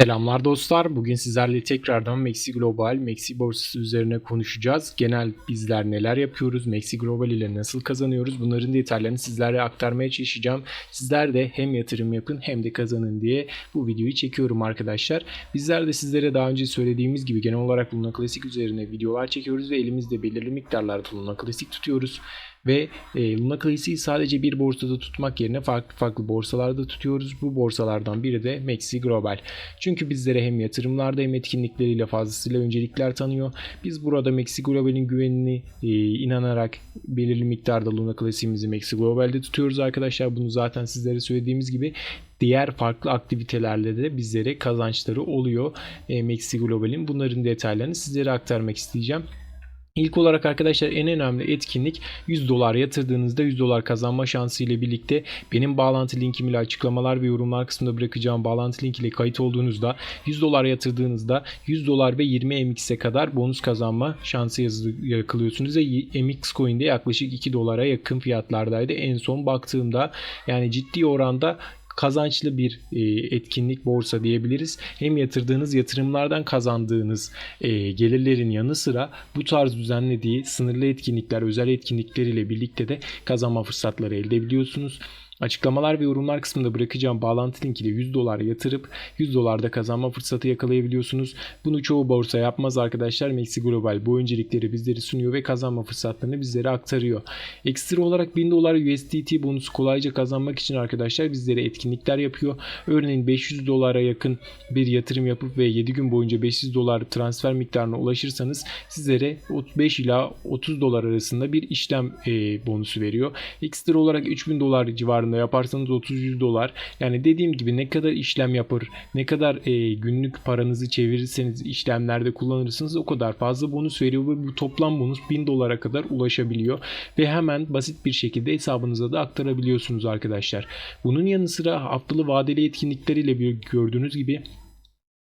Selamlar dostlar. Bugün sizlerle tekrardan Maxi Global, Maxi borsası üzerine konuşacağız. Genel bizler neler yapıyoruz, Maxi Global ile nasıl kazanıyoruz bunların detaylarını sizlere aktarmaya çalışacağım. Sizler de hem yatırım yapın hem de kazanın diye bu videoyu çekiyorum arkadaşlar. Bizler de sizlere daha önce söylediğimiz gibi genel olarak Luna Classic üzerine videolar çekiyoruz ve elimizde belirli miktarlarda Luna Classic tutuyoruz. Ve e, Luna Classic'i sadece bir borsada tutmak yerine farklı farklı borsalarda tutuyoruz. Bu borsalardan biri de Maxi Global. Çünkü bizlere hem yatırımlarda hem etkinlikleriyle fazlasıyla öncelikler tanıyor. Biz burada Maxi Global'in güvenini e, inanarak belirli miktarda Luna Classic'imizi Maxi Global'de tutuyoruz arkadaşlar. Bunu zaten sizlere söylediğimiz gibi diğer farklı aktivitelerle de bizlere kazançları oluyor e, Maxi Global'in. Bunların detaylarını sizlere aktarmak isteyeceğim. İlk olarak arkadaşlar en önemli etkinlik 100 dolar yatırdığınızda 100 dolar kazanma şansı ile birlikte benim bağlantı linkim ile açıklamalar ve yorumlar kısmında bırakacağım bağlantı link ile kayıt olduğunuzda 100 dolar yatırdığınızda 100 dolar ve 20 MX'e kadar bonus kazanma şansı yakalıyorsunuz ve MX coin'de yaklaşık 2 dolara yakın fiyatlardaydı. En son baktığımda yani ciddi oranda kazançlı bir e, etkinlik borsa diyebiliriz. Hem yatırdığınız yatırımlardan kazandığınız e, gelirlerin yanı sıra bu tarz düzenlediği sınırlı etkinlikler, özel etkinlikleriyle birlikte de kazanma fırsatları elde edebiliyorsunuz. Açıklamalar ve yorumlar kısmında bırakacağım bağlantı linkiyle 100 dolar yatırıp 100 dolarda kazanma fırsatı yakalayabiliyorsunuz. Bunu çoğu borsa yapmaz arkadaşlar. Maxi Global bu öncelikleri bizleri sunuyor ve kazanma fırsatlarını bizlere aktarıyor. Ekstra olarak 1000 dolar USDT bonusu kolayca kazanmak için arkadaşlar bizlere etkinlikler yapıyor. Örneğin 500 dolara yakın bir yatırım yapıp ve 7 gün boyunca 500 dolar transfer miktarına ulaşırsanız sizlere 35 ila 30 dolar arasında bir işlem e, bonusu veriyor. Ekstra olarak 3000 dolar civarında yaparsanız 30-100 dolar. Yani dediğim gibi ne kadar işlem yapar, ne kadar e, günlük paranızı çevirirseniz işlemlerde kullanırsınız o kadar fazla bonus veriyor ve bu toplam bonus 1000 dolara kadar ulaşabiliyor. Ve hemen basit bir şekilde hesabınıza da aktarabiliyorsunuz arkadaşlar. Bunun yanı sıra haftalı vadeli etkinlikleriyle gördüğünüz gibi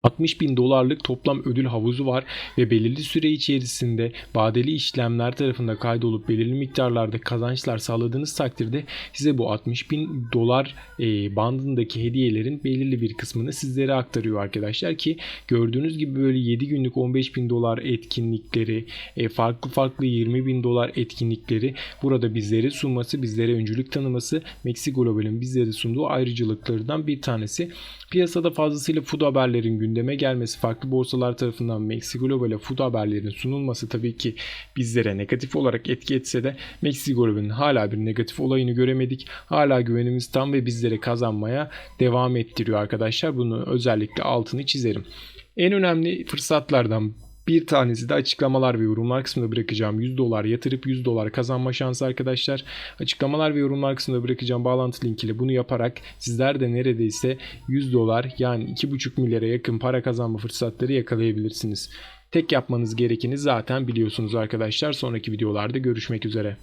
60 bin dolarlık toplam ödül havuzu var ve belirli süre içerisinde vadeli işlemler tarafında kaydolup belirli miktarlarda kazançlar sağladığınız takdirde size bu 60 bin dolar e, bandındaki hediyelerin belirli bir kısmını sizlere aktarıyor arkadaşlar ki gördüğünüz gibi böyle 7 günlük 15 bin dolar etkinlikleri e, farklı farklı 20 bin dolar etkinlikleri burada bizlere sunması bizlere öncülük tanıması Maxi Global'in bizlere sunduğu ayrıcalıklarından bir tanesi. Piyasada fazlasıyla food haberlerin gündeme gelmesi, farklı borsalar tarafından Maxi Global'e food haberlerin sunulması tabii ki bizlere negatif olarak etki etse de Maxi Global'in hala bir negatif olayını göremedik. Hala güvenimiz tam ve bizlere kazanmaya devam ettiriyor arkadaşlar. Bunu özellikle altını çizerim. En önemli fırsatlardan bir tanesi de açıklamalar ve yorumlar kısmında bırakacağım 100 dolar yatırıp 100 dolar kazanma şansı arkadaşlar. Açıklamalar ve yorumlar kısmında bırakacağım bağlantı linkiyle bunu yaparak sizler de neredeyse 100 dolar yani 2,5 milyara yakın para kazanma fırsatları yakalayabilirsiniz. Tek yapmanız gerekeni zaten biliyorsunuz arkadaşlar. Sonraki videolarda görüşmek üzere.